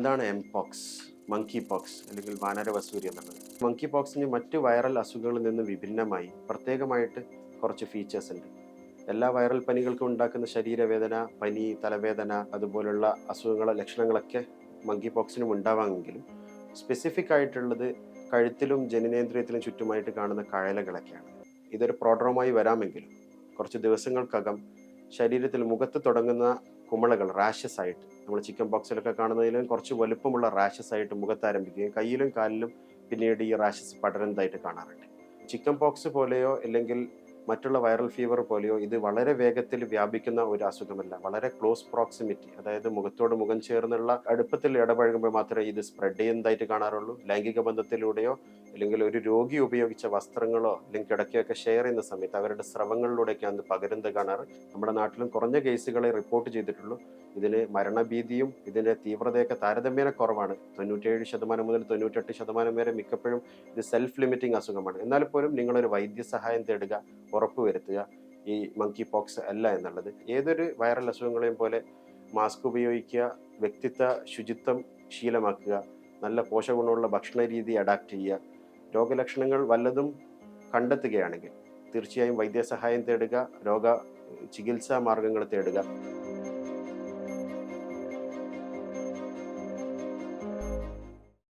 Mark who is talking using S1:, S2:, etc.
S1: എന്താണ് M pox monkey pox അല്ലെങ്കിൽ വാനരവസൂരി എന്നുള്ളത്? മങ്കി പോക്സിന് മറ്റ് വൈറൽ അസുഖങ്ങളിൽ നിന്ന് വിഭിന്നമായി പ്രത്യേകമായിട്ട് കുറച്ച് ഫീച്ചേഴ്സ് ഉണ്ട്. എല്ലാ വൈറൽ പനികൾക്കും ഉണ്ടാക്കുന്ന ശരീരവേദന പനി തലവേദന അതുപോലുള്ള അസുഖങ്ങളെ ലക്ഷണങ്ങളൊക്കെ മങ്കി പോക്സിനും ഉണ്ടാവാമെങ്കിലും സ്പെസിഫിക് ആയിട്ടുള്ളത് കഴുത്തിലും ജനനേന്ദ്രിയത്തിലും ചുറ്റുമായിട്ട് കാണുന്ന കഴലകളൊക്കെയാണ് ഇതൊരു പ്രോഡ്രോമായി വരാമെങ്കിലും കുറച്ച് ദിവസങ്ങൾക്കകം ശരീരത്തിൽ മുഖത്ത് തുടങ്ങുന്ന കുമിളകൾ റാഷസ് ആയിട്ട്. നമ്മൾ ചിക്കൻ ബോക്സിലൊക്കെ കാണുന്നതിലും കുറച്ച് വലുപ്പമുള്ള റാഷസ് ആയിട്ട് മുഖത്ത് ആരംഭിക്കുകയും കയ്യിലും കാലിലും പിന്നീട് ഈ റാഷസ് പടരുന്നതായിട്ട് കാണാറുണ്ട്. ചിക്കൻ ബോക്സ് പോലെയോ അല്ലെങ്കിൽ മറ്റുള്ള വൈറൽ ഫീവർ പോലെയോ ഇത് വളരെ വേഗത്തിൽ വ്യാപിക്കുന്ന ഒരു അസുഖമല്ല. വളരെ ക്ലോസ് പ്രോക്സിമിറ്റി അതായത് മുഖത്തോട് മുഖം ചേർന്നുള്ള അടുപ്പത്തിൽ ഇടപഴകുമ്പോൾ മാത്രമേ ഇത് സ്പ്രെഡ് ചെയ്യുന്നതായിട്ട് കാണാറുള്ളൂ. ലൈംഗിക ബന്ധത്തിലൂടെയോ അല്ലെങ്കിൽ ഒരു രോഗി ഉപയോഗിച്ച വസ്ത്രങ്ങളോ അല്ലെങ്കിൽ കിടക്കയൊക്കെ ഷെയർ ചെയ്യുന്ന സമയത്ത് അവരുടെ സ്രവങ്ങളിലൂടെയൊക്കെയാണ് അത് പകരുന്നത് കാണാറ്. നമ്മുടെ നാട്ടിലും കുറഞ്ഞ കേസുകളെ റിപ്പോർട്ട് ചെയ്തിട്ടുള്ളൂ. ഇതിന് മരണഭീതിയും ഇതിന്റെ തീവ്രതയൊക്കെ താരതമ്യേന കുറവാണ്. തൊണ്ണൂറ്റേഴ് ശതമാനം മുതൽ തൊണ്ണൂറ്റെട്ട് ശതമാനം വരെ മിക്കപ്പോഴും ഇത് സെൽഫ് ലിമിറ്റിംഗ് അസുഖമാണ്. എന്നാൽ പോലും നിങ്ങളൊരു വൈദ്യസഹായം തേടുക ഉറപ്പുവരുത്തുക ഈ മങ്കി പോക്സ് അല്ല എന്നുള്ളത്. ഏതൊരു വൈറൽ അസുഖങ്ങളെയും പോലെ മാസ്ക് ഉപയോഗിക്കുക വ്യക്തിത്വ ശുചിത്വം ശീലമാക്കുക നല്ല പോഷകഗുണമുള്ള ഭക്ഷണ രീതി അഡാപ്റ്റ് ചെയ്യുക രോഗലക്ഷണങ്ങൾ വല്ലതും കണ്ടെത്തുകയാണെങ്കിൽ തീർച്ചയായും വൈദ്യസഹായം തേടുക രോഗ ചികിത്സാ മാർഗങ്ങൾ തേടുക.